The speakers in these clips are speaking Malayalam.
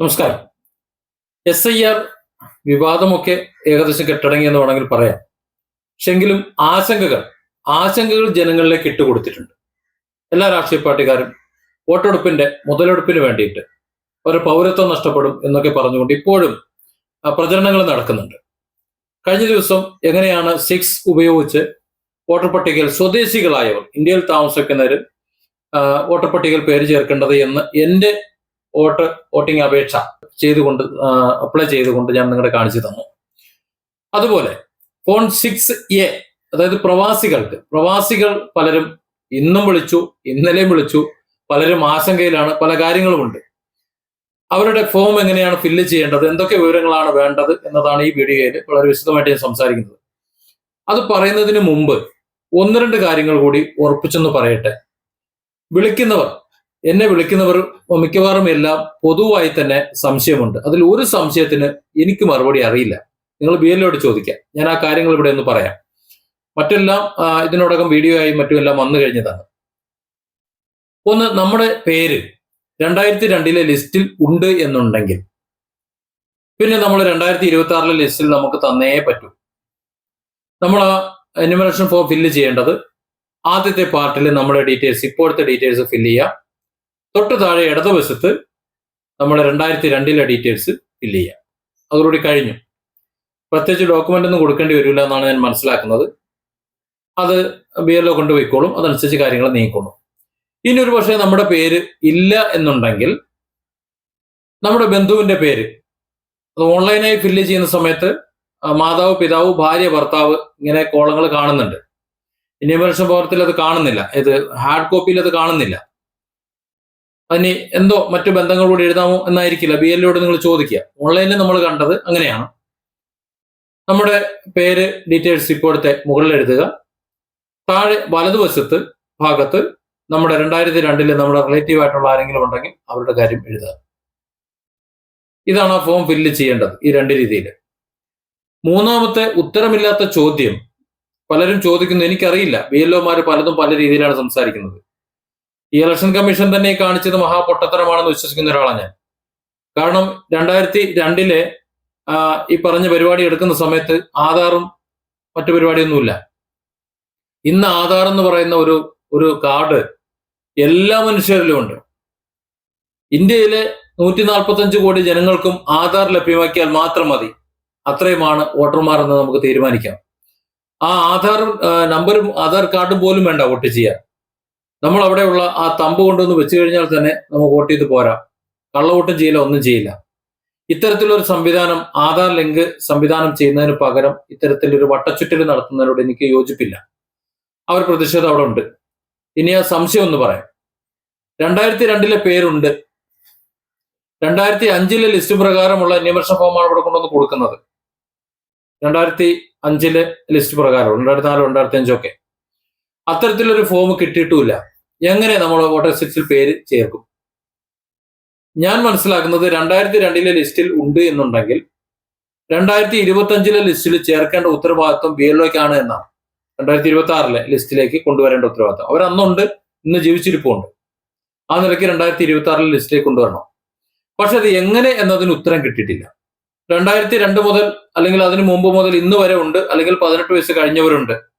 നമസ്കാരം. എസ് ഐ ആർ വിവാദമൊക്കെ ഏകദേശം കെട്ടടങ്ങിയെന്ന് വേണമെങ്കിൽ പറയാം. പക്ഷെങ്കിലും ആശങ്കകൾ ആശങ്കകൾ ജനങ്ങളിലേക്ക് ഇട്ടുകൊടുത്തിട്ടുണ്ട് എല്ലാ രാഷ്ട്രീയ പാർട്ടിക്കാരും വോട്ടെടുപ്പിന്റെ മുതലെടുപ്പിന് വേണ്ടിയിട്ട് ഒരു പൗരത്വം നഷ്ടപ്പെടും എന്നൊക്കെ പറഞ്ഞുകൊണ്ട് ഇപ്പോഴും പ്രചരണങ്ങൾ നടക്കുന്നുണ്ട്. കഴിഞ്ഞ ദിവസം എങ്ങനെയാണ് സിക്സ് ഉപയോഗിച്ച് വോട്ടർ പട്ടികയിൽ സ്വദേശികളായവർ ഇന്ത്യയിൽ താമസിക്കുന്നവർ വോട്ടർ പട്ടികയിൽ പേര് ചേർക്കേണ്ടത് എന്ന് എന്റെ വോട്ട് വോട്ടിംഗ് അപേക്ഷ ചെയ്തുകൊണ്ട് അപ്ലൈ ചെയ്തുകൊണ്ട് ഞാൻ നിങ്ങളെ കാണിച്ചു തന്നു. അതുപോലെ ഫോൺ സിക്സ് എ അതായത് പ്രവാസികൾക്ക് പ്രവാസികൾ പലരും ഇന്നും വിളിച്ചു ഇന്നലെയും വിളിച്ചു പലരും ആശങ്കയിലാണ് പല കാര്യങ്ങളുമുണ്ട്. അവരുടെ ഫോം എങ്ങനെയാണ് ഫില്ല് ചെയ്യേണ്ടത് എന്തൊക്കെ വിവരങ്ങളാണ് വേണ്ടത് എന്നതാണ് ഈ വീഡിയോയിൽ വളരെ വിശദമായിട്ട് ഞാൻ സംസാരിക്കുന്നത്. അത് പറയുന്നതിന് മുമ്പ് ഒന്ന് രണ്ട് കാര്യങ്ങൾ കൂടി ഉറപ്പിച്ചെന്ന് പറയട്ടെ. വിളിക്കുന്നവർ എന്നെ വിളിക്കുന്നവർ മിക്കവാറും എല്ലാം പൊതുവായി തന്നെ സംശയമുണ്ട്. അതിൽ ഒരു സംശയത്തിന് എനിക്ക് മറുപടി അറിയില്ല. നിങ്ങൾ ബി എല്ലോട് ചോദിക്കാം. ഞാൻ ആ കാര്യങ്ങൾ ഇവിടെ ഒന്ന് പറയാം. മറ്റെല്ലാം ഇതിനോടകം വീഡിയോ ആയി മറ്റും എല്ലാം വന്നു കഴിഞ്ഞതാണ്. ഒന്ന് നമ്മുടെ പേര് രണ്ടായിരത്തി രണ്ടിലെ ലിസ്റ്റിൽ ഉണ്ട് എന്നുണ്ടെങ്കിൽ. പിന്നെ നമ്മൾ രണ്ടായിരത്തി ഇരുപത്തി ആറിലെ ലിസ്റ്റിൽ നമുക്ക് തന്നേ പറ്റൂ. നമ്മൾ ആ എന്യൂമറേഷൻ ഫോം ഫില്ല് ചെയ്യേണ്ടത് ആദ്യത്തെ പാർട്ടിൽ നമ്മുടെ ഡീറ്റെയിൽസ് ഇപ്പോഴത്തെ ഡീറ്റെയിൽസ് ഫില്ല് ചെയ്യുക തൊട്ട് താഴെ ഇടതുവശത്ത് നമ്മൾ രണ്ടായിരത്തി രണ്ടിലെ ഡീറ്റെയിൽസ് ഫില്ല് ചെയ്യുക അതോടുകൂടി കഴിഞ്ഞു. പ്രത്യേകിച്ച് ഡോക്യുമെന്റ് ഒന്നും കൊടുക്കേണ്ടി വരില്ല എന്നാണ് ഞാൻ മനസ്സിലാക്കുന്നത്. അത് ബി എൽ ഒ കൊണ്ടുപോയിക്കോളും. അതനുസരിച്ച് കാര്യങ്ങൾ നീങ്ങിക്കോളും. ഇനി ഒരു പക്ഷേ നമ്മുടെ പേര് ഇല്ല എന്നുണ്ടെങ്കിൽ നമ്മുടെ ബന്ധുവിന്റെ പേര് അത് ഓൺലൈനായി ഫില്ല് ചെയ്യുന്ന സമയത്ത് മാതാവ് പിതാവ് ഭാര്യ ഭർത്താവ് ഇങ്ങനെ കോളങ്ങൾ കാണുന്നുണ്ട്. ഇന്ത്യൻ ഭവനത്തിൽ അത് കാണുന്നില്ല. ഇത് ഹാർഡ് കോപ്പിയിൽ അത് കാണുന്നില്ല. അതിന് എന്തോ മറ്റു ബന്ധങ്ങൾ കൂടി എഴുതാമോ എന്നായിരിക്കില്ല. ബി എല്ലോട് നിങ്ങൾ ചോദിക്കുക. ഓൺലൈനിൽ നമ്മൾ കണ്ടത് അങ്ങനെയാണ്. നമ്മുടെ പേര് ഡീറ്റെയിൽസ് ഇപ്പോഴത്തെ മുകളിൽ എഴുതുക. താഴെ വലതുവശത്ത് ഭാഗത്ത് നമ്മുടെ രണ്ടായിരത്തി രണ്ടിൽ നമ്മുടെ റിലേറ്റീവ് ആയിട്ടുള്ള ആരെങ്കിലും ഉണ്ടെങ്കിൽ അവരുടെ കാര്യം എഴുതുക. ഇതാണ് ആ ഫോം ഫില്ല് ചെയ്യേണ്ടത് ഈ രണ്ട് രീതിയിൽ മൂന്നാമത്തെ ഉത്തരമില്ലാത്ത ചോദ്യം. പലരും ചോദിക്കുന്നു എനിക്കറിയില്ല. ബി എൽ ഒമാര് പലതും പല രീതിയിലാണ് സംസാരിക്കുന്നത്. ഈ ഇലക്ഷൻ കമ്മീഷൻ തന്നെ ഈ കാണിച്ചത് മഹാപൊട്ടത്തരമാണെന്ന് വിശ്വസിക്കുന്ന ഒരാളാണ് ഞാൻ. കാരണം രണ്ടായിരത്തി രണ്ടിലെ ഈ പറഞ്ഞ പരിപാടി എടുക്കുന്ന സമയത്ത് ആധാറും മറ്റു പരിപാടിയൊന്നുമില്ല. ഇന്ന് ആധാർ എന്ന് പറയുന്ന ഒരു ഒരു കാർഡ് എല്ലാ മനുഷ്യരിലും ഉണ്ട്. ഇന്ത്യയിലെ നൂറ്റി നാൽപ്പത്തഞ്ച് കോടി ജനങ്ങൾക്കും ആധാർ ലഭ്യമാക്കിയാൽ മാത്രം മതി. അത്രയുമാണ് വോട്ടർമാർ എന്ന് നമുക്ക് തീരുമാനിക്കാം. ആ ആധാർ നമ്പറും ആധാർ കാർഡും പോലും വേണ്ട വോട്ട് ചെയ്യാൻ. നമ്മൾ അവിടെയുള്ള ആ തമ്പ് കൊണ്ടുവന്ന് വെച്ച് കഴിഞ്ഞാൽ തന്നെ നമുക്ക് വോട്ട് ചെയ്ത് പോരാ. കള്ളവോട്ടും ചെയ്യില്ല ഒന്നും ചെയ്യില്ല. ഇത്തരത്തിലൊരു സംവിധാനം ആധാർ ലിങ്ക് സംവിധാനം ചെയ്യുന്നതിന് പകരം ഇത്തരത്തിലൊരു വട്ടച്ചുറ്റൽ നടത്തുന്നതിനോട് എനിക്ക് യോജിപ്പില്ല. അവർ പ്രതിഷേധം അവിടെ ഉണ്ട്. ഇനി ആ സംശയം ഒന്ന് പറയാം. രണ്ടായിരത്തി രണ്ടിലെ പേരുണ്ട്. രണ്ടായിരത്തി അഞ്ചിലെ ലിസ്റ്റ് പ്രകാരമുള്ള അന്വേഷണ ഫോമാണ് ഇവിടെ കൊണ്ടുവന്ന് കൊടുക്കുന്നത്. രണ്ടായിരത്തി അഞ്ചിലെ ലിസ്റ്റ് പ്രകാരം രണ്ടായിരത്തി നാല് രണ്ടായിരത്തി അഞ്ചൊക്കെ അത്തരത്തിലൊരു ഫോം കിട്ടിയിട്ടുമില്ല. എങ്ങനെ നമ്മൾ വോട്ടർ ലിസ്റ്റിൽ പേര് ചേർക്കും? ഞാൻ മനസ്സിലാക്കുന്നത് രണ്ടായിരത്തി രണ്ടിലെ ലിസ്റ്റിൽ ഉണ്ട് എന്നുണ്ടെങ്കിൽ രണ്ടായിരത്തി ഇരുപത്തി അഞ്ചിലെ ലിസ്റ്റിൽ ചേർക്കേണ്ട ഉത്തരവാദിത്വം ബി എൽഒക്കാണ് എന്നാണ്. രണ്ടായിരത്തി ഇരുപത്തി ആറിലെ ലിസ്റ്റിലേക്ക് കൊണ്ടുവരേണ്ട ഉത്തരവാദിത്വം. അവർ അന്നുണ്ട് ഇന്ന് ജീവിച്ചിരിപ്പുണ്ട്. ആ നിലയ്ക്ക് രണ്ടായിരത്തി ഇരുപത്തി ആറിലെ ലിസ്റ്റിലേക്ക് കൊണ്ടുവരണം. പക്ഷെ അത് എങ്ങനെ എന്നതിന് ഉത്തരം കിട്ടിയിട്ടില്ല. രണ്ടായിരത്തി രണ്ട് മുതൽ അല്ലെങ്കിൽ അതിന് മുമ്പ് മുതൽ ഇന്ന് വരെ ഉണ്ട് അല്ലെങ്കിൽ പതിനെട്ട് വയസ്സ് കഴിഞ്ഞവരുണ്ട്.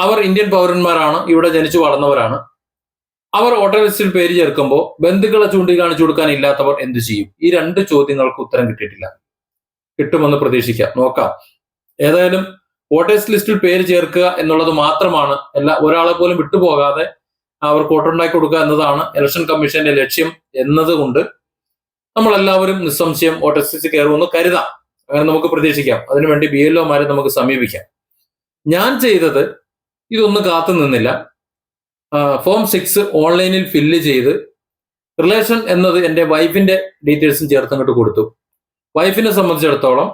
അവർ ഇന്ത്യൻ പൗരന്മാരാണ് ഇവിടെ ജനിച്ചു വളർന്നവരാണ്. അവർ വോട്ടർ ലിസ്റ്റിൽ പേര് ചേർക്കുമ്പോൾ ബന്ധുക്കളെ ചൂണ്ടിക്കാണിച്ചു കൊടുക്കാൻ ഇല്ലാത്തവർ എന്ത് ചെയ്യും? ഈ രണ്ട് ചോദ്യങ്ങൾക്ക് ഉത്തരം കിട്ടിയിട്ടില്ല. കിട്ടുമെന്ന് പ്രതീക്ഷിക്കാം. നോക്കാം. ഏതായാലും വോട്ടേഴ്സ് ലിസ്റ്റിൽ പേര് ചേർക്കുക എന്നുള്ളത് മാത്രമാണ്. എല്ലാ ഒരാളെ പോലും വിട്ടുപോകാതെ അവർക്ക് വോട്ടുണ്ടാക്കി കൊടുക്കുക എന്നതാണ് ഇലക്ഷൻ കമ്മീഷന്റെ ലക്ഷ്യം എന്നതുകൊണ്ട് നമ്മൾ എല്ലാവരും നിസ്സംശയം വോട്ടേഴ്സ് ലിസ്റ്റ് കയറുമെന്ന് കരുതാം. അങ്ങനെ നമുക്ക് പ്രതീക്ഷിക്കാം. അതിനുവേണ്ടി ബി എൽ ഒമാരെ നമുക്ക് സമീപിക്കാം. ഞാൻ ചെയ്തത് ഇതൊന്നും കാത്തു നിന്നില്ല. ഫോം സിക്സ് ഓൺലൈനിൽ ഫില്ല് ചെയ്ത് റിലേഷൻ എന്നത് എന്റെ വൈഫിന്റെ ഡീറ്റെയിൽസും ചേർത്ത് അങ്ങോട്ട് കൊടുത്തു. വൈഫിനെ സംബന്ധിച്ചിടത്തോളം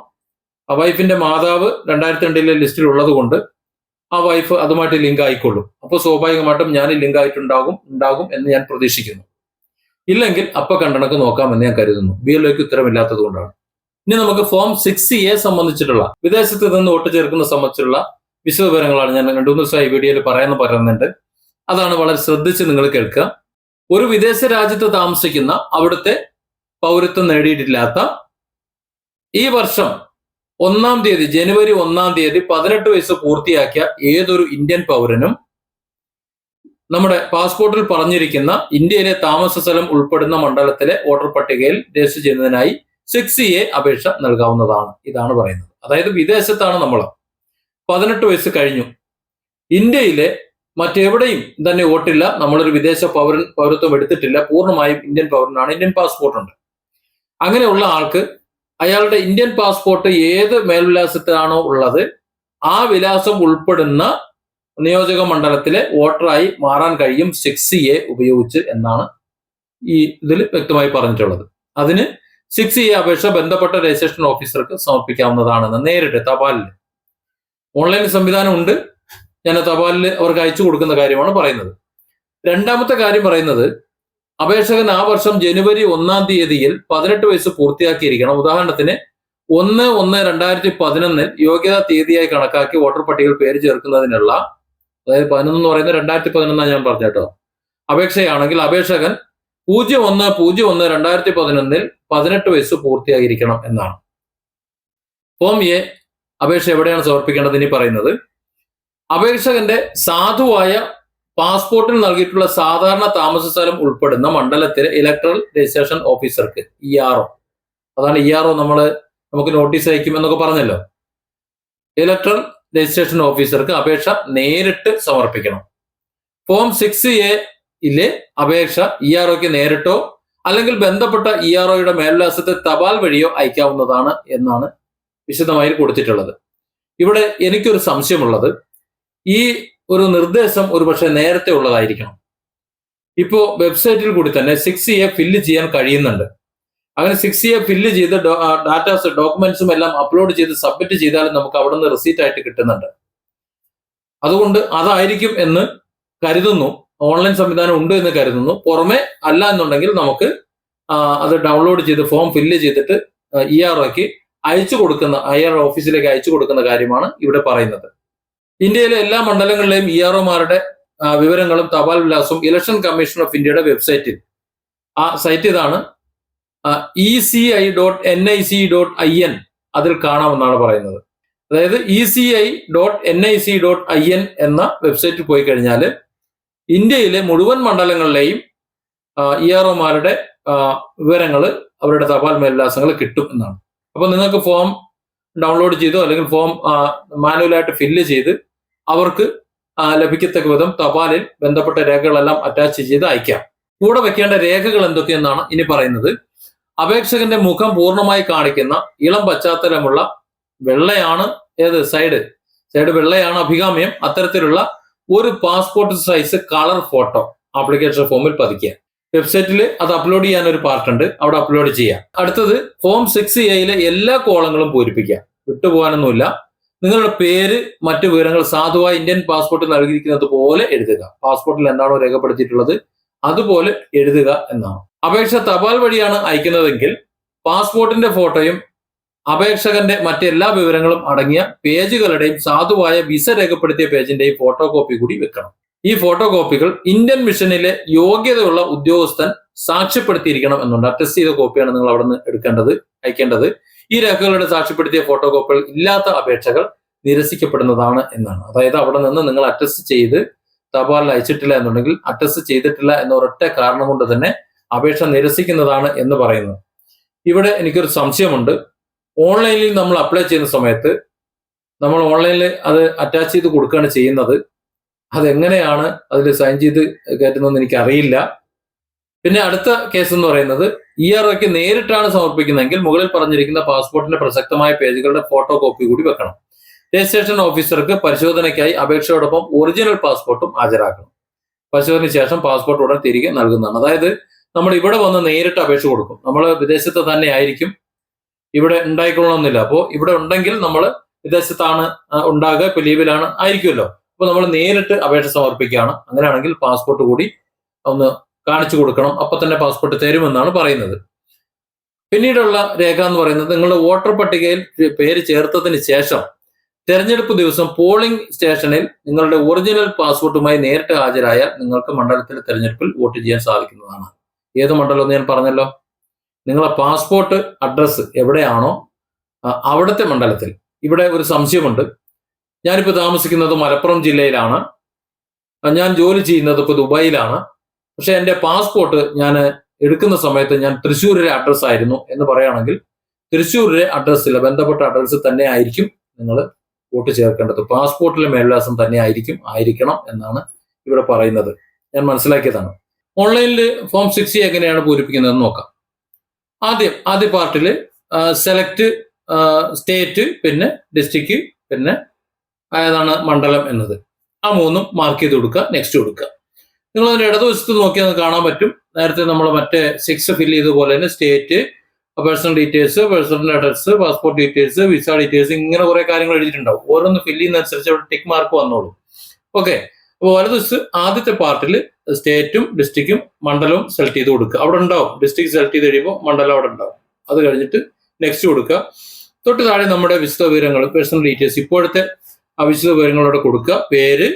ആ വൈഫിന്റെ മാതാവ് രണ്ടായിരത്തി രണ്ടിലെ ലിസ്റ്റിൽ ഉള്ളത് കൊണ്ട് ആ വൈഫ് അതുമായിട്ട് ലിങ്ക് ആയിക്കൊള്ളും. അപ്പോൾ സ്വാഭാവികമായിട്ടും ഞാൻ ലിങ്ക് ആയിട്ടുണ്ടാകും ഉണ്ടാകും എന്ന് ഞാൻ പ്രതീക്ഷിക്കുന്നു. ഇല്ലെങ്കിൽ അപ്പൊ കണ്ടണക്ക് നോക്കാമെന്ന് ഞാൻ കരുതുന്നു. ബി എൽ ഒക്ക് ഉത്തരമില്ലാത്തത് കൊണ്ടാണ്. ഇനി നമുക്ക് ഫോം സിക്സ് എ സംബന്ധിച്ചിട്ടുള്ള വിദേശത്ത് നിന്ന് വോട്ട് ചേർക്കുന്ന സംബന്ധിച്ചുള്ള വിശദവിവരങ്ങളാണ് ഞാൻ രണ്ടു മൂന്ന് ദിവസമായി വീഡിയോയിൽ പറയാന്ന് പറയുന്നുണ്ട്. അതാണ് വളരെ ശ്രദ്ധിച്ച് നിങ്ങൾ കേൾക്കുക. ഒരു വിദേശ രാജ്യത്ത് താമസിക്കുന്ന അവിടുത്തെ പൗരത്വം നേടിയിട്ടില്ലാത്ത ഈ വർഷം ഒന്നാം തീയതി ജനുവരി ഒന്നാം തീയതി പതിനെട്ട് വയസ്സ് പൂർത്തിയാക്കിയ ഏതൊരു ഇന്ത്യൻ പൗരനും നമ്മുടെ പാസ്പോർട്ടിൽ പറഞ്ഞിരിക്കുന്ന ഇന്ത്യയിലെ താമസ സ്ഥലം ഉൾപ്പെടുന്ന മണ്ഡലത്തിലെ വോട്ടർ പട്ടികയിൽ രജിസ്റ്റർ ചെയ്യുന്നതിനായി സിക്സ് എ അപേക്ഷ നൽകാവുന്നതാണ്. ഇതാണ് പറയുന്നത്. അതായത് വിദേശത്താണ് നമ്മൾ പതിനെട്ട് വയസ്സ് കഴിഞ്ഞു. ഇന്ത്യയിലെ മറ്റെവിടെയും തന്നെ വോട്ടില്ല. നമ്മളൊരു വിദേശ പൗരൻ പൗരത്വം എടുത്തിട്ടില്ല. പൂർണമായും ഇന്ത്യൻ പൗരനാണ്. ഇന്ത്യൻ പാസ്പോർട്ട് ഉണ്ട് അങ്ങനെയുള്ള ആൾക്ക് അയാളുടെ ഇന്ത്യൻ പാസ്പോർട്ട് ഏത് മേൽവിലാസത്തിലാണോ ഉള്ളത് ആ വിലാസം ഉൾപ്പെടുന്ന നിയോജക മണ്ഡലത്തിലെ വോട്ടറായി മാറാൻ കഴിയും സിക്സ് എ ഉപയോഗിച്ച് എന്നാണ് ഈ ഇതിൽ വ്യക്തമായി പറഞ്ഞിട്ടുള്ളത്. അതിന് സിക്സ് എ അപേക്ഷ ബന്ധപ്പെട്ട രജിസ്ട്രേഷൻ ഓഫീസർക്ക് സമർപ്പിക്കാവുന്നതാണെന്ന് നേരിട്ട് തപാലിൽ ഓൺലൈൻ സംവിധാനം ഉണ്ട് ഞാൻ തപാലിൽ അവർക്ക് അയച്ചു കൊടുക്കുന്ന കാര്യമാണ് പറയുന്നത്. രണ്ടാമത്തെ കാര്യം പറയുന്നത് അപേക്ഷകൻ ആ വർഷം ജനുവരി ഒന്നാം തീയതിയിൽ പതിനെട്ട് വയസ്സ് പൂർത്തിയാക്കിയിരിക്കണം. ഉദാഹരണത്തിന് ഒന്ന് ഒന്ന് രണ്ടായിരത്തി പതിനൊന്നിൽ യോഗ്യതാ തീയതിയായി കണക്കാക്കി വോട്ടർ പട്ടികയിൽ പേര് ചേർക്കുന്നതിനുള്ള അതായത് പതിനൊന്ന് എന്ന് പറയുന്നത് രണ്ടായിരത്തി പതിനൊന്നാണ് ഞാൻ പറഞ്ഞു കേട്ടോ. അപേക്ഷയാണെങ്കിൽ അപേക്ഷകൻ പൂജ്യം ഒന്ന് പൂജ്യം ഒന്ന് രണ്ടായിരത്തി പതിനൊന്നിൽ പതിനെട്ട് വയസ്സ് പൂർത്തിയായിരിക്കണം എന്നാണ്. ഫോം എ അപേക്ഷ എവിടെയാണ് സമർപ്പിക്കേണ്ടത് ഇനി പറയുന്നത്? അപേക്ഷകന്റെ സാധുവായ പാസ്പോർട്ടിൽ നൽകിയിട്ടുള്ള സാധാരണ താമസ സ്ഥലം ഉൾപ്പെടുന്ന മണ്ഡലത്തിലെ ഇലക്ട്രൽ രജിസ്ട്രേഷൻ ഓഫീസർക്ക് ഇ ആർ ഒ അതാണ് ഇ ആർ ഒ നമ്മൾ നമുക്ക് നോട്ടീസ് അയക്കും എന്നൊക്കെ പറഞ്ഞല്ലോ. ഇലക്ട്രൽ രജിസ്ട്രേഷൻ ഓഫീസർക്ക് അപേക്ഷ നേരിട്ട് സമർപ്പിക്കണം. ഫോം സിക്സ് എ ഇലെ അപേക്ഷ ഇ ആർ ഒക്ക് നേരിട്ടോ അല്ലെങ്കിൽ ബന്ധപ്പെട്ട ഇ ആർ ഒയുടെ മേൽവിലാസത്തെ തപാൽ വഴിയോ അയക്കാവുന്നതാണ് എന്നാണ് വിശദമായി കൊടുത്തിട്ടുള്ളത്. ഇവിടെ എനിക്കൊരു സംശയമുള്ളത്. ഈ ഒരു നിർദ്ദേശം ഒരുപക്ഷെ നേരത്തെ ഉള്ളതായിരിക്കണം. ഇപ്പോ വെബ്സൈറ്റിൽ കൂടി തന്നെ സിക്സ് എ ഫില്ല് ചെയ്യാൻ കഴിയുന്നുണ്ട്. അങ്ങനെ സിക്സ് എ ഫില്ല് ചെയ്ത് ഡാറ്റാസ് ഡോക്യുമെന്റ്സും എല്ലാം അപ്ലോഡ് ചെയ്ത് സബ്മിറ്റ് ചെയ്താലും നമുക്ക് അവിടെ നിന്ന് റിസീറ്റ് ആയിട്ട് കിട്ടുന്നുണ്ട്. അതുകൊണ്ട് അതായിരിക്കും എന്ന് കരുതുന്നു. ഓൺലൈൻ സംവിധാനം ഉണ്ട് എന്ന് കരുതുന്നു. പുറമെ അല്ല എന്നുണ്ടെങ്കിൽ നമുക്ക് അത് ഡൗൺലോഡ് ചെയ്ത് ഫോം ഫില്ല് ചെയ്തിട്ട് ഇ ആർ ഒക്ക് അയച്ചു കൊടുക്കുന്ന ഐ ആർ ഓഫീസിലേക്ക് അയച്ചു കൊടുക്കുന്ന കാര്യമാണ് ഇവിടെ പറയുന്നത്. ഇന്ത്യയിലെ എല്ലാ മണ്ഡലങ്ങളിലെയും ഇ ആർ ഒമാരുടെ വിവരങ്ങളും തപാൽ വിലാസവും ഇലക്ഷൻ കമ്മീഷൻ ഓഫ് ഇന്ത്യയുടെ വെബ്സൈറ്റിൽ. ആ സൈറ്റ് ഇതാണ്. E C I dot N I C dot I N അതിൽ കാണാമെന്നാണ് പറയുന്നത്. അതായത് E C I dot N I C dot I N എന്ന വെബ്സൈറ്റിൽ പോയി കഴിഞ്ഞാൽ ഇന്ത്യയിലെ മുഴുവൻ മണ്ഡലങ്ങളിലെയും ഇ ആർ ഒമാരുടെ വിവരങ്ങൾ അവരുടെ തപാൽ മേൽവിലാസങ്ങൾ കിട്ടും എന്നാണ്. അപ്പോൾ നിങ്ങൾക്ക് ഫോം ഡൗൺലോഡ് ചെയ്തോ അല്ലെങ്കിൽ ഫോം മാനുവലായിട്ട് ഫില്ല് ചെയ്ത് അവർക്ക് ലഭിക്കത്തക്ക വിധം തപാലിൽ ബന്ധപ്പെട്ട രേഖകളെല്ലാം അറ്റാച്ച് ചെയ്ത് അയക്കാം. കൂടെ വെക്കേണ്ട രേഖകൾ എന്തൊക്കെയെന്നാണ് ഇനി പറയുന്നത്. അപേക്ഷകന്റെ മുഖം പൂർണമായി കാണിക്കുന്ന ഇളം പശ്ചാത്തലമുള്ള വെള്ളയാണ് ഏത്? സൈഡ് സൈഡ് വെള്ളയാണ് അഭികാമ്യം. അത്തരത്തിലുള്ള ഒരു passport size colour photo application ഫോമിൽ പതിക്കുക. വെബ്സൈറ്റിൽ അത് അപ്ലോഡ് ചെയ്യാൻ ഒരു പാർട്ട് ഉണ്ട്. അവിടെ അപ്ലോഡ് ചെയ്യാം. അടുത്തത് ഫോം സിക്സ് എയിലെ എല്ലാ കോളങ്ങളും പൂരിപ്പിക്കാം. വിട്ടുപോകാനൊന്നുമില്ല. നിങ്ങളുടെ പേര് മറ്റു വിവരങ്ങൾ സാധുവായ ഇന്ത്യൻ പാസ്പോർട്ട് നൽകിയിരിക്കുന്നത് പോലെ എഴുതുക. പാസ്പോർട്ടിൽ എന്താണോ രേഖപ്പെടുത്തിയിട്ടുള്ളത് അതുപോലെ എഴുതുക എന്നാണ്. അപേക്ഷ തപാൽ വഴിയാണ് അയക്കുന്നതെങ്കിൽ പാസ്പോർട്ടിന്റെ ഫോട്ടോയും അപേക്ഷകന്റെ മറ്റെല്ലാ വിവരങ്ങളും അടങ്ങിയ പേജുകളുടെയും സാധുവായ വിസ രേഖപ്പെടുത്തിയ പേജിന്റെയും ഫോട്ടോ കോപ്പി കൂടി വെക്കണം. ഈ ഫോട്ടോ കോപ്പികൾ ഇന്ത്യൻ മിഷനിലെ യോഗ്യതയുള്ള ഉദ്യോഗസ്ഥൻ സാക്ഷ്യപ്പെടുത്തിയിരിക്കണം എന്നുണ്ട്. അറ്റസ്റ്റ് ചെയ്ത കോപ്പിയാണ് നിങ്ങൾ അവിടെ നിന്ന് എടുക്കേണ്ടത് അയക്കേണ്ടത്. ഈ രേഖകളുടെ സാക്ഷ്യപ്പെടുത്തിയ ഫോട്ടോ കോപ്പികൾ ഇല്ലാത്ത അപേക്ഷകൾ നിരസിക്കപ്പെടുന്നതാണ് എന്നാണ്. അതായത് അവിടെ നിന്ന് നിങ്ങൾ അറ്റസ്റ്റ് ചെയ്ത് തപാലിൽ അയച്ചിട്ടില്ല എന്നുണ്ടെങ്കിൽ അറ്റസ്റ്റ് ചെയ്തിട്ടില്ല എന്ന ഒരൊറ്റ കാരണം കൊണ്ട് തന്നെ അപേക്ഷ നിരസിക്കുന്നതാണ് എന്ന് പറയുന്നു. ഇവിടെ എനിക്കൊരു സംശയമുണ്ട്. ഓൺലൈനിൽ നമ്മൾ അപ്ലൈ ചെയ്യുന്ന സമയത്ത് നമ്മൾ ഓൺലൈനിൽ അത് അറ്റാച്ച് ചെയ്ത് കൊടുക്കുകയാണ് ചെയ്യുന്നത്. അതെങ്ങനെയാണ് അതിൽ സൈൻ ചെയ്ത് കയറ്റുന്നതെന്ന് എനിക്ക് അറിയില്ല പിന്നെ അടുത്ത കേസ് എന്ന് പറയുന്നത് ഇ ആർ ഒക്ക് നേരിട്ടാണ് സമർപ്പിക്കുന്നതെങ്കിൽ മുകളിൽ പറഞ്ഞിരിക്കുന്ന പാസ്പോർട്ടിന്റെ പ്രസക്തമായ പേജുകളുടെ ഫോട്ടോ കോപ്പി കൂടി വെക്കണം. രജിസ്ട്രേഷൻ ഓഫീസർക്ക് പരിശോധനയ്ക്കായി അപേക്ഷയോടൊപ്പം ഒറിജിനൽ പാസ്പോർട്ടും ഹാജരാക്കണം. പരിശോധനയ്ക്ക് ശേഷം പാസ്പോർട്ട് ഉടൻ തിരികെ നൽകുന്നതാണ്. അതായത് നമ്മൾ ഇവിടെ വന്ന് നേരിട്ട് അപേക്ഷ കൊടുക്കും. നമ്മൾ വിദേശത്ത് തന്നെ ആയിരിക്കും. ഇവിടെ ഉണ്ടായിക്കൊള്ളണമെന്നില്ല. അപ്പോൾ ഇവിടെ ഉണ്ടെങ്കിൽ നമ്മൾ വിദേശത്താണ് ഉണ്ടാകുക ഇപ്പൊ ലീവിലാണ് ആയിരിക്കുമല്ലോ. അപ്പൊ നമ്മൾ നേരിട്ട് അപേക്ഷ സമർപ്പിക്കുകയാണ്. അങ്ങനെയാണെങ്കിൽ പാസ്പോർട്ട് കൂടി ഒന്ന് കാണിച്ചു കൊടുക്കണം. അപ്പൊ തന്നെ പാസ്പോർട്ട് തരുമെന്നാണ് പറയുന്നത്. പിന്നീടുള്ള രേഖ എന്ന് പറയുന്നത് നിങ്ങളുടെ വോട്ടർ പട്ടികയിൽ പേര് ചേർത്തതിന് ശേഷം തെരഞ്ഞെടുപ്പ് ദിവസം പോളിംഗ് സ്റ്റേഷനിൽ നിങ്ങളുടെ ഒറിജിനൽ പാസ്പോർട്ടുമായി നേരിട്ട് ഹാജരായാൽ നിങ്ങൾക്ക് മണ്ഡലത്തിലെ തെരഞ്ഞെടുപ്പിൽ വോട്ട് ചെയ്യാൻ സാധിക്കുന്നതാണ്. ഏത് മണ്ഡലം എന്ന് ഞാൻ പറഞ്ഞല്ലോ? നിങ്ങളെ പാസ്പോർട്ട് അഡ്രസ്സ് എവിടെയാണോ അവിടുത്തെ മണ്ഡലത്തിൽ. ഇവിടെ ഒരു സംശയമുണ്ട്. ഞാനിപ്പോൾ താമസിക്കുന്നത് മലപ്പുറം ജില്ലയിലാണ്. ഞാൻ ജോലി ചെയ്യുന്നത് ഇപ്പോൾ ദുബായിലാണ്. പക്ഷെ എന്റെ പാസ്പോർട്ട് ഞാൻ എടുക്കുന്ന സമയത്ത് ഞാൻ തൃശ്ശൂരിലെ അഡ്രസ്സ് ആയിരുന്നു എന്ന് പറയുകയാണെങ്കിൽ തൃശ്ശൂരിലെ അഡ്രസ്സിൽ ബന്ധപ്പെട്ട അഡ്രസ്സ് തന്നെ ആയിരിക്കും നിങ്ങൾ വോട്ട് ചേർക്കേണ്ടത്. പാസ്പോർട്ടിലെ മേൽവിലാസം തന്നെ ആയിരിക്കും ആയിരിക്കണം എന്നാണ് ഇവിടെ പറയുന്നത്. ഞാൻ മനസ്സിലാക്കിയതാണ്. ഓൺലൈനിൽ ഫോം സിക്സ് എങ്ങനെയാണ് പൂരിപ്പിക്കുന്നതെന്ന് നോക്കാം. ആദ്യം ആദ്യ പാർട്ടിൽ സെലക്ട് സ്റ്റേറ്റ് പിന്നെ ഡിസ്ട്രിക്ട് പിന്നെ ഏതാണ് മണ്ഡലം എന്നത്? ആ മൂന്നും മാർക്ക് ചെയ്ത് കൊടുക്കുക നെക്സ്റ്റ് കൊടുക്കുക. നിങ്ങൾ അതിന്റെ ഇടതുവശത്ത് നോക്കിയാൽ കാണാൻ പറ്റും. നേരത്തെ നമ്മൾ മറ്റേ സിക്സ് ഫില്ല് ചെയ്ത പോലെ തന്നെ state personal details personal address passport details visa details ഇങ്ങനെ കുറെ കാര്യങ്ങൾ എഴുതിയിട്ടുണ്ടാവും. ഓരോന്ന് ഫില്ല് ചെയ്യുന്നതനുസരിച്ച് അവിടെ ടിക്ക് മാർക്ക് വന്നോളൂ. ഓക്കെ അപ്പോൾ വലതുവശത്ത് ആദ്യത്തെ പാർട്ടിൽ സ്റ്റേറ്റും ഡിസ്ട്രിക്റ്റും മണ്ഡലവും സെലക്ട് ചെയ്ത് കൊടുക്കുക. അവിടെ ഉണ്ടാവും. ഡിസ്ട്രിക്ട് സെലക്ട് ചെയ്ത് കഴിയുമ്പോൾ മണ്ഡലം അവിടെ ഉണ്ടാവും. അത് കഴിഞ്ഞിട്ട് നെക്സ്റ്റ് കൊടുക്കുക. തൊട്ട് താഴെ നമ്മുടെ വിശദ വിവരങ്ങൾ പേഴ്സണൽ ഡീറ്റെയിൽസ് ഇപ്പോഴത്തെ ആ വിശദ വിവരങ്ങളോടെ കൊടുക്കുക. പേര്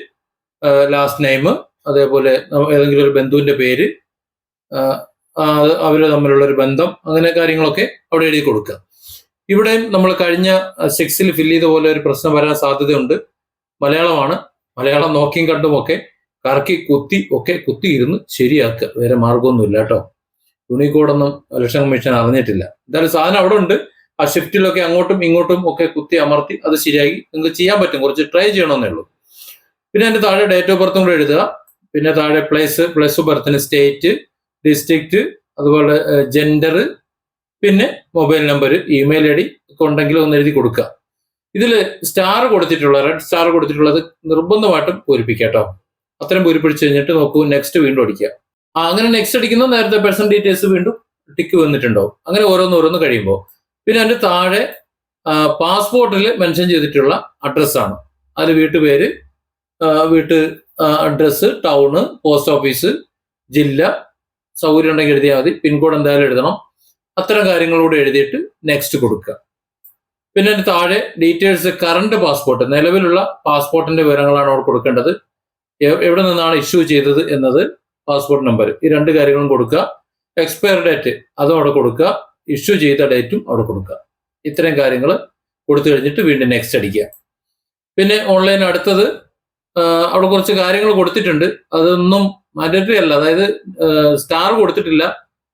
ലാസ്റ്റ് നെയിം അതേപോലെ ഏതെങ്കിലും ഒരു ബന്ധുവിന്റെ പേര് അവർ തമ്മിലുള്ള ഒരു ബന്ധം അങ്ങനെ കാര്യങ്ങളൊക്കെ അവിടെ എഴുതി കൊടുക്കുക. ഇവിടെയും നമ്മൾ കഴിഞ്ഞ സിക്സിൽ ഫില്ല് ചെയ്ത പോലെ ഒരു പ്രശ്നം വരാൻ സാധ്യതയുണ്ട്. മലയാളമാണ്. മലയാളം നോക്കിയും കണ്ടും ഒക്കെ കറക്കി കുത്തി ഒക്കെ കുത്തി ഇരുന്ന് ശരിയാക്കുക. വേറെ മാർഗമൊന്നുമില്ല കേട്ടോ. യൂണിക്കോഡൊന്നും ഇലക്ഷൻ കമ്മീഷൻ അറിഞ്ഞിട്ടില്ല. എന്തായാലും സാധനം അവിടെ ഉണ്ട്. ആ ഷിഫ്റ്റിലൊക്കെ അങ്ങോട്ടും ഇങ്ങോട്ടും ഒക്കെ കുത്തി അമർത്തി അത് ശരിയാക്കി നിങ്ങൾക്ക് ചെയ്യാൻ പറ്റും. കുറച്ച് ട്രൈ ചെയ്യണമെന്നേ ഉള്ളൂ. പിന്നെ അതിന്റെ താഴെ ഡേറ്റ് ഓഫ് ബർത്തും കൂടെ എഴുതുക. പിന്നെ താഴെ പ്ലേസ് പ്ലസ് ബർത്തിന് സ്റ്റേറ്റ് ഡിസ്ട്രിക്റ്റ് അതുപോലെ ജെൻഡർ പിന്നെ mobile number email I D ഒക്കെ ഉണ്ടെങ്കിൽ ഒന്ന് എഴുതി കൊടുക്കുക. ഇതിൽ സ്റ്റാർ കൊടുത്തിട്ടുള്ള റെഡ് സ്റ്റാർ കൊടുത്തിട്ടുള്ളത് നിർബന്ധമായിട്ടും പൂരിപ്പിക്കുക കേട്ടോ അത്രയും പൂരിപ്പിച്ച് കഴിഞ്ഞിട്ട് നോക്കൂ നെക്സ്റ്റ് വീണ്ടും അടിക്കുക. ആ അങ്ങനെ നെക്സ്റ്റ് അടിക്കുന്ന നേരത്തെ പേഴ്സൺ ഡീറ്റെയിൽസ് വീണ്ടും ടിക്ക് വന്നിട്ടുണ്ടാവും. അങ്ങനെ ഓരോന്ന് ഓരോന്ന് കഴിയുമ്പോൾ. പിന്നെ അതിന്റെ താഴെ പാസ്പോർട്ടിൽ മെൻഷൻ ചെയ്തിട്ടുള്ള അഡ്രസ്സാണ് അതിൽ വീട്ടുപേര് വീട്ട് അഡ്രസ്സ് ടൗണ് പോസ്റ്റ് ഓഫീസ് ജില്ല സൗകര്യം ഉണ്ടെങ്കിൽ എഴുതിയാൽ മതി. പിൻകോഡ് എന്തായാലും എഴുതണം. അത്തരം കാര്യങ്ങളൂടെ എഴുതിയിട്ട് നെക്സ്റ്റ് കൊടുക്കുക. പിന്നെ അതിന് താഴെ ഡീറ്റെയിൽസ് കറണ്ട് പാസ്പോർട്ട് നിലവിലുള്ള പാസ്പോർട്ടിന്റെ വിവരങ്ങളാണ് അവിടെ കൊടുക്കേണ്ടത്. എവിടെ നിന്നാണ് ഇഷ്യൂ ചെയ്തത് എന്നത് പാസ്പോർട്ട് നമ്പർ ഈ രണ്ട് കാര്യങ്ങളും കൊടുക്കുക. എക്സ്പയർ ഡേറ്റ് അതും അവിടെ കൊടുക്കുക. ഇഷ്യൂ ചെയ്ത ഡേറ്റും അവിടെ കൊടുക്കുക. ഇത്രയും കാര്യങ്ങൾ കൊടുത്തു കഴിഞ്ഞിട്ട് വീണ്ടും നെക്സ്റ്റ് അടിക്കുക. പിന്നെ ഓൺലൈൻ അടുത്തത് അവിടെ കുറച്ച് കാര്യങ്ങൾ കൊടുത്തിട്ടുണ്ട്. അതൊന്നും മാൻഡറ്ററി അല്ല. അതായത് സ്റ്റാർ കൊടുത്തിട്ടില്ല.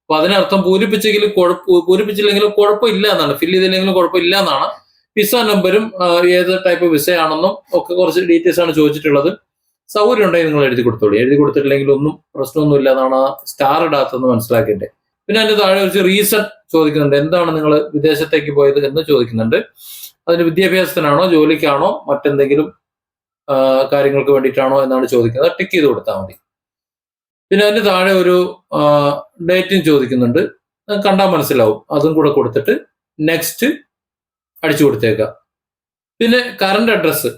അപ്പൊ അതിനർത്ഥം പൂരിപ്പിച്ചെങ്കിൽ കുഴപ്പ പൂരിപ്പിച്ചില്ലെങ്കിലും കുഴപ്പമില്ല എന്നാണ്. ഫില്ല് ചെയ്തില്ലെങ്കിലും കുഴപ്പമില്ല എന്നാണ്. വിസ നമ്പരും ഏത് ടൈപ്പ് വിസ ആണെന്നും ഒക്കെ കുറച്ച് ഡീറ്റെയിൽസ് ആണ് ചോദിച്ചിട്ടുള്ളത്. സൗകര്യം ഉണ്ടെങ്കിൽ നിങ്ങൾ എഴുതി കൊടുത്തോളൂ. എഴുതി കൊടുത്തിട്ടില്ലെങ്കിൽ ഒന്നും പ്രശ്നമൊന്നുമില്ല എന്നാണ് സ്റ്റാർ ഇടാത്തതെന്ന് മനസ്സിലാക്കേണ്ടത്. പിന്നെ അതിന്റെ താഴെ കുറച്ച് റീസൺ ചോദിക്കുന്നുണ്ട്. എന്താണ് നിങ്ങൾ വിദേശത്തേക്ക് പോയത് എന്ന് ചോദിക്കുന്നുണ്ട്. അതിന് വിദ്യാഭ്യാസത്തിനാണോ ജോലിക്കാണോ മറ്റെന്തെങ്കിലും കാര്യങ്ങൾക്ക് വേണ്ടിയിട്ടാണോ എന്നാണ് ചോദിക്കുന്നത്. ടിക്ക് ചെയ്ത് കൊടുത്താൽ മതി. പിന്നെ അതിന് താഴെ ഒരു ഡേറ്റും ചോദിക്കുന്നുണ്ട്. കണ്ടാൽ മനസ്സിലാവും. അതും കൂടെ കൊടുത്തിട്ട് നെക്സ്റ്റ് അടിച്ചു കൊടുത്തേക്കാം. പിന്നെ കറണ്ട് അഡ്രസ്സ്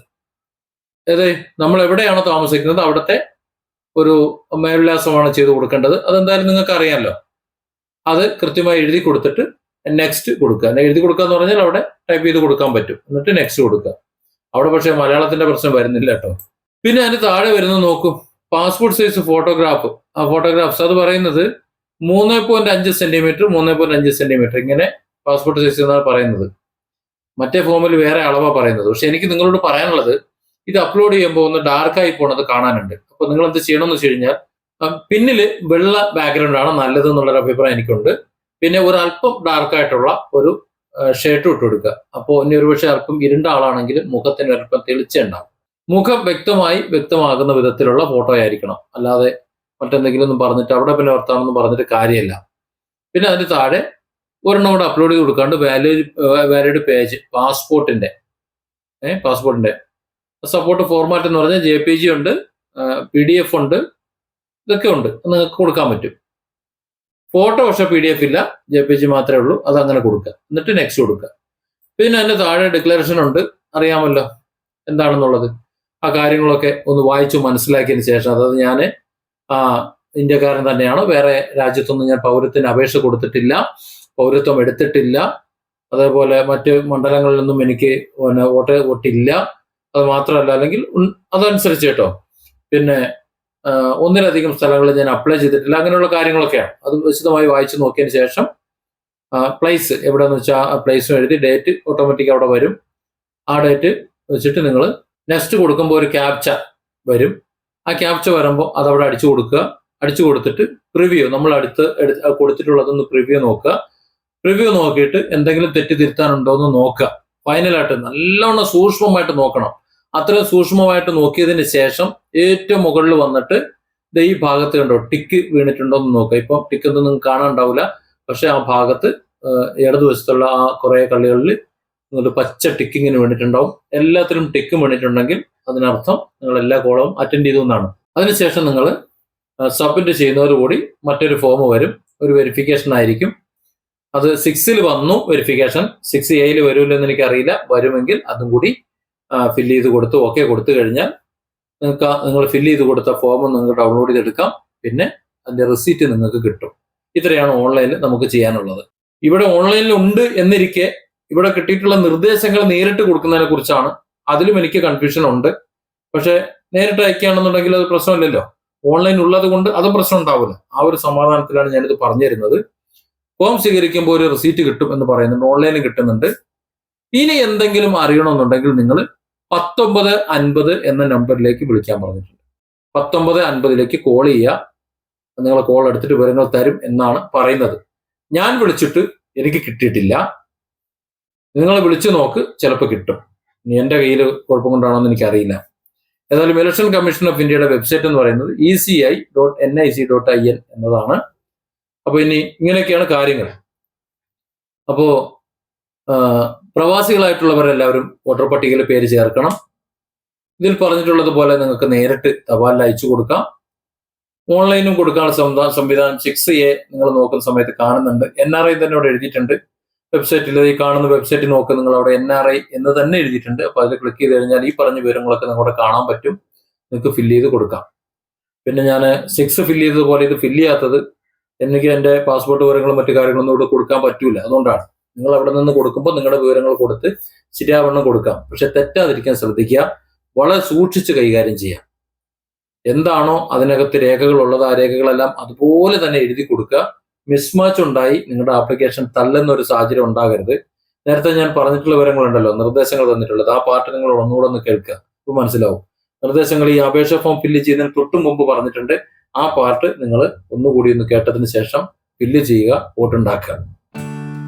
അതെ നമ്മൾ എവിടെയാണോ താമസിക്കുന്നത് അവിടുത്തെ ഒരു മേൽവിലാസമാണ് ചെയ്ത് കൊടുക്കേണ്ടത്. അതെന്തായാലും നിങ്ങൾക്ക് അറിയാമല്ലോ അത് കൃത്യമായി എഴുതി കൊടുത്തിട്ട് നെക്സ്റ്റ് കൊടുക്കുക. എഴുതി കൊടുക്കുക എന്ന് പറഞ്ഞാൽ അവിടെ ടൈപ്പ് ചെയ്ത് കൊടുക്കാൻ പറ്റും. എന്നിട്ട് നെക്സ്റ്റ് കൊടുക്കുക. അവിടെ പക്ഷേ മലയാളത്തിന്റെ പ്രശ്നം വരുന്നില്ല കേട്ടോ. പിന്നെ അതിന് താഴെ വരുന്നത് നോക്കും. പാസ്പോർട്ട് സൈസ് ഫോട്ടോഗ്രാഫ് ആ ഫോട്ടോഗ്രാഫ്സ് അത് പറയുന്നത് മൂന്ന് പോയിന്റ് അഞ്ച് സെന്റിമീറ്റർ മൂന്ന് പോയിന്റ് അഞ്ച് സെന്റിമീറ്റർ ഇങ്ങനെ പാസ്പോർട്ട് സൈസ് എന്നാണ് പറയുന്നത്. മറ്റേ ഫോമിൽ വേറെ അളവാണ് പറയുന്നത്. പക്ഷെ എനിക്ക് നിങ്ങളോട് പറയാനുള്ളത് ഇത് അപ്ലോഡ് ചെയ്യുമ്പോൾ ഒന്ന് ഡാർക്കായി പോണത് കാണാനുണ്ട്. അപ്പോൾ നിങ്ങൾ എന്ത് ചെയ്യണമെന്ന് വെച്ച് കഴിഞ്ഞാൽ പിന്നിൽ വെള്ള ബാക്ക്ഗ്രൗണ്ട് ആണ് നല്ലത് എന്നുള്ളൊരു അഭിപ്രായം എനിക്കുണ്ട്. പിന്നെ ഒരു അല്പം ഡാർക്ക് ആയിട്ടുള്ള ഒരു ഷർട്ട് ഇട്ട് കൊടുക്കുക. അപ്പോൾ ഇനി ഒരുപക്ഷെ അല്പം ഇരുണ്ട ആളാണെങ്കിൽ മുഖത്തിന് അല്പം തെളിച്ചുണ്ടാവും മുഖം വ്യക്തമായി വ്യക്തമാകുന്ന വിധത്തിലുള്ള ഫോട്ടോ ആയിരിക്കണം. അല്ലാതെ മറ്റെന്തെങ്കിലും ഒന്നും പറഞ്ഞിട്ട് അവിടെ പിന്നെ വർത്താനൊന്നും പറഞ്ഞിട്ട് കാര്യമില്ല. പിന്നെ അതിന് താഴെ ഒരെണ്ണം കൂടെ അപ്ലോഡ് ചെയ്ത് കൊടുക്കാണ്ട് വാലിഡ് വാലിഡ് പേജ് പാസ്പോർട്ടിന്റെ ഏഹ് പാസ്പോർട്ടിന്റെ സപ്പോർട്ട് ഫോർമാറ്റ് എന്ന് പറഞ്ഞാൽ ജെ പി ജി ഉണ്ട് പി ഡി എഫ് ഉണ്ട് ഇതൊക്കെ ഉണ്ട്. നിങ്ങൾക്ക് കൊടുക്കാൻ പറ്റും. ഫോട്ടോ പക്ഷെ പി ഡി എഫ് ഇല്ല. ജെ പി ജി മാത്രമേ ഉള്ളൂ. അത് അങ്ങനെ കൊടുക്കുക. എന്നിട്ട് നെക്സ്റ്റ് കൊടുക്കുക. പിന്നെ അതിന്റെ താഴെ ഡിക്ലറേഷൻ ഉണ്ട്. അറിയാമല്ലോ എന്താണെന്നുള്ളത്. ആ കാര്യങ്ങളൊക്കെ ഒന്ന് വായിച്ചു മനസ്സിലാക്കിയതിന് ശേഷം അതായത് ഞാൻ ഇന്ത്യക്കാരൻ തന്നെയാണ്. വേറെ രാജ്യത്തൊന്നും ഞാൻ പൗരത്തിന് അപേക്ഷ കൊടുത്തിട്ടില്ല. പൗരത്വം എടുത്തിട്ടില്ല. അതേപോലെ മറ്റ് മണ്ഡലങ്ങളിലൊന്നും എനിക്ക് പിന്നെ വോട്ട് വോട്ടില്ല. അത് മാത്രമല്ല അല്ലെങ്കിൽ അതനുസരിച്ച് കേട്ടോ. പിന്നെ ഒന്നിലധികം സ്ഥലങ്ങളിൽ ഞാൻ അപ്ലൈ ചെയ്തിട്ടില്ല. അങ്ങനെയുള്ള കാര്യങ്ങളൊക്കെയാണ്. അത് വിശദമായി വായിച്ചു നോക്കിയതിന് ശേഷം പ്ലേസ് എവിടെയെന്ന് വെച്ചാൽ ആ പ്ലേസും എഴുതി ഡേറ്റ് ഓട്ടോമാറ്റിക് അവിടെ വരും. ആ ഡേറ്റ് വെച്ചിട്ട് നിങ്ങൾ നെക്സ്റ്റ് കൊടുക്കുമ്പോൾ ഒരു ക്യാപ്ച വരും. ആ ക്യാപ്ച വരുമ്പോൾ അതവിടെ അടിച്ചു കൊടുക്കുക. അടിച്ചു കൊടുത്തിട്ട് പ്രിവ്യൂ നമ്മൾ അടുത്ത് കൊടുത്തിട്ടുള്ളതൊന്ന് പ്രിവ്യൂ നോക്കുക. പ്രിവ്യൂ നോക്കിയിട്ട് എന്തെങ്കിലും തെറ്റ് തിരുത്താനുണ്ടോ എന്ന് നോക്കുക ഫൈനലായിട്ട് നല്ലോണം സൂക്ഷ്മമായിട്ട് നോക്കണം. അത്രയും സൂക്ഷ്മമായിട്ട് നോക്കിയതിന് ശേഷം ഏറ്റവും മുകളിൽ വന്നിട്ട് ദേ ഈ ഭാഗത്ത് കണ്ടോ ടിക്ക് വീണിട്ടുണ്ടോ എന്ന് നോക്കുക. ഇപ്പം ടിക്ക് ഒന്നും നിങ്ങൾക്ക് കാണാണ്ടാവില്ല പക്ഷെ ആ ഭാഗത്ത് ഇടതുവശത്തുള്ള ആ കുറെ കള്ളികളിൽ നിങ്ങൾക്ക് പച്ച ടിക്കിങ്ങിന് വേണ്ടിയിട്ടുണ്ടാവും എല്ലാത്തിലും ടിക്ക് വീണിട്ടുണ്ടെങ്കിൽ അതിനർത്ഥം നിങ്ങൾ എല്ലാ കോളവും അറ്റൻഡ് ചെയ്തു എന്നാണ്. അതിനുശേഷം നിങ്ങൾ സബ്മിറ്റ് ചെയ്യുന്നതോടുകൂടി മറ്റൊരു ഫോം വരും. ഒരു വെരിഫിക്കേഷൻ ആയിരിക്കും. അത് സിക്സിൽ വന്നു വെരിഫിക്കേഷൻ സിക്സ് എയിൽ വരുമല്ലോ എന്ന് എനിക്കറിയില്ല. വരുമെങ്കിൽ അതും കൂടി ഫില്ല് ചെയ്ത് കൊടുത്ത് ഓക്കെ കൊടുത്തു കഴിഞ്ഞാൽ നിങ്ങൾക്ക് നിങ്ങൾ ഫില്ല് ചെയ്ത് കൊടുത്ത ഫോം നിങ്ങൾക്ക് ഡൗൺലോഡ് ചെയ്തെടുക്കാം. പിന്നെ അതിന്റെ റിസീറ്റ് നിങ്ങൾക്ക് കിട്ടും. ഇത്രയാണ് ഓൺലൈനിൽ നമുക്ക് ചെയ്യാനുള്ളത്. ഇവിടെ ഓൺലൈനിൽ ഉണ്ട് എന്നിരിക്കെ ഇവിടെ കിട്ടിയിട്ടുള്ള നിർദ്ദേശങ്ങൾ നേരിട്ട് കൊടുക്കുന്നതിനെ കുറിച്ചാണ്. അതിലും എനിക്ക് കൺഫ്യൂഷൻ ഉണ്ട്. പക്ഷെ നേരിട്ട് അയക്കുകയാണെന്നുണ്ടെങ്കിൽ അത് പ്രശ്നമില്ലല്ലോ. ഓൺലൈൻ ഉള്ളത് കൊണ്ട് അതും പ്രശ്നം ഉണ്ടാവില്ല. ആ ഒരു സമാധാനത്തിലാണ് ഞാനിത് പറഞ്ഞു തരുന്നത് ഫോം സ്വീകരിക്കുമ്പോൾ ഒരു റിസീറ്റ് കിട്ടും എന്ന് പറയുന്നുണ്ട്. ഓൺലൈനിൽ കിട്ടുന്നുണ്ട്. ഇനി എന്തെങ്കിലും അറിയണമെന്നുണ്ടെങ്കിൽ നിങ്ങൾ പത്തൊമ്പത് അൻപത് എന്ന നമ്പറിലേക്ക് വിളിക്കാൻ പറഞ്ഞിട്ടുണ്ട്. പത്തൊമ്പത് അൻപതിലേക്ക് കോൾ ചെയ്യുക. നിങ്ങൾ കോൾ എടുത്തിട്ട് വിവരങ്ങൾ തരും എന്നാണ് പറയുന്നത്. ഞാൻ വിളിച്ചിട്ട് എനിക്ക് കിട്ടിയിട്ടില്ല. നിങ്ങൾ വിളിച്ചു നോക്ക് ചിലപ്പോൾ കിട്ടും. എന്റെ കയ്യിൽ കുഴപ്പം കൊണ്ടാണോ എന്ന് എനിക്കറിയില്ല. ഏതായാലും ഇലക്ഷൻ കമ്മീഷൻ ഓഫ് ഇന്ത്യയുടെ വെബ്സൈറ്റ് എന്ന് പറയുന്നത് E C I dot N I C dot I N എന്നതാണ്. അപ്പോൾ ഇനി ഇങ്ങനെയൊക്കെയാണ് കാര്യങ്ങൾ. അപ്പോ ആ, പ്രവാസികളായിട്ടുള്ളവരെല്ലാവരും വോട്ടർ പട്ടികയിൽ പേര് ചേർക്കണം. ഇതിൽ പറഞ്ഞിട്ടുള്ളതുപോലെ നിങ്ങൾക്ക് നേരിട്ട് തപാലിൽ അയച്ചു കൊടുക്കാം. ഓൺലൈനും കൊടുക്കാനുള്ള സംവിധാ- സംവിധാനം സിക്സ് എ നിങ്ങൾ നോക്കുന്ന സമയത്ത് കാണുന്നുണ്ട്. എൻ ആർ ഐ തന്നെ അവിടെ എഴുതിയിട്ടുണ്ട്. വെബ്സൈറ്റിൽ ഈ കാണുന്ന വെബ്സൈറ്റ് നോക്കുക നിങ്ങൾ അവിടെ എൻ ആർ ഐ എന്ന് തന്നെ എഴുതിയിട്ടുണ്ട്. അപ്പോൾ അതിൽ ക്ലിക്ക് ചെയ്ത് കഴിഞ്ഞാൽ ഈ പറഞ്ഞ വിവരങ്ങളൊക്കെ നിങ്ങളുടെ കാണാൻ പറ്റും. നിങ്ങൾക്ക് ഫില്ല് ചെയ്ത് കൊടുക്കാം. പിന്നെ ഞാൻ സിക്സ് ഫില്ല് ചെയ്തതുപോലെ ഇത് ഫില്ല് ചെയ്യാത്തത് എനിക്ക് എന്റെ പാസ്പോർട്ട് വിവരങ്ങളും മറ്റു കാര്യങ്ങളൊന്നും ഇവിടെ കൊടുക്കാൻ പറ്റൂല. അതുകൊണ്ടാണ്. നിങ്ങൾ അവിടെ നിന്ന് കൊടുക്കുമ്പോൾ നിങ്ങളുടെ വിവരങ്ങൾ കൊടുത്ത് ശരിയാവണ്ണം കൊടുക്കാം. പക്ഷെ തെറ്റാതിരിക്കാൻ ശ്രദ്ധിക്കുക. വളരെ സൂക്ഷിച്ച് കൈകാര്യം ചെയ്യാം. എന്താണോ അതിനകത്ത് രേഖകൾ ഉള്ളത് ആ രേഖകളെല്ലാം അതുപോലെ തന്നെ എഴുതി കൊടുക്കുക. മിസ്മാച്ച് ഉണ്ടായി നിങ്ങളുടെ ആപ്ലിക്കേഷൻ തള്ളുന്ന ഒരു സാഹചര്യം ഉണ്ടാകരുത്. നേരത്തെ ഞാൻ പറഞ്ഞിട്ടുള്ള വിവരങ്ങളുണ്ടല്ലോ. നിർദ്ദേശങ്ങൾ തന്നിട്ടുള്ളത്. ആ പാർട്ട് നിങ്ങൾ ഒന്നുകൂടെ ഒന്ന് കേൾക്കുക. ഇപ്പൊ മനസ്സിലാവും. നിർദ്ദേശങ്ങൾ ഈ അപേക്ഷ ഫോം ഫില്ല് ചെയ്യുന്നതിന് തൊട്ടും മുമ്പ് പറഞ്ഞിട്ടുണ്ട്. ആ പാർട്ട് നിങ്ങൾ ഒന്നുകൂടി ഒന്ന് കേട്ടതിന് ശേഷം ഫില്ല് ചെയ്യുക വോട്ടുണ്ടാക്കുക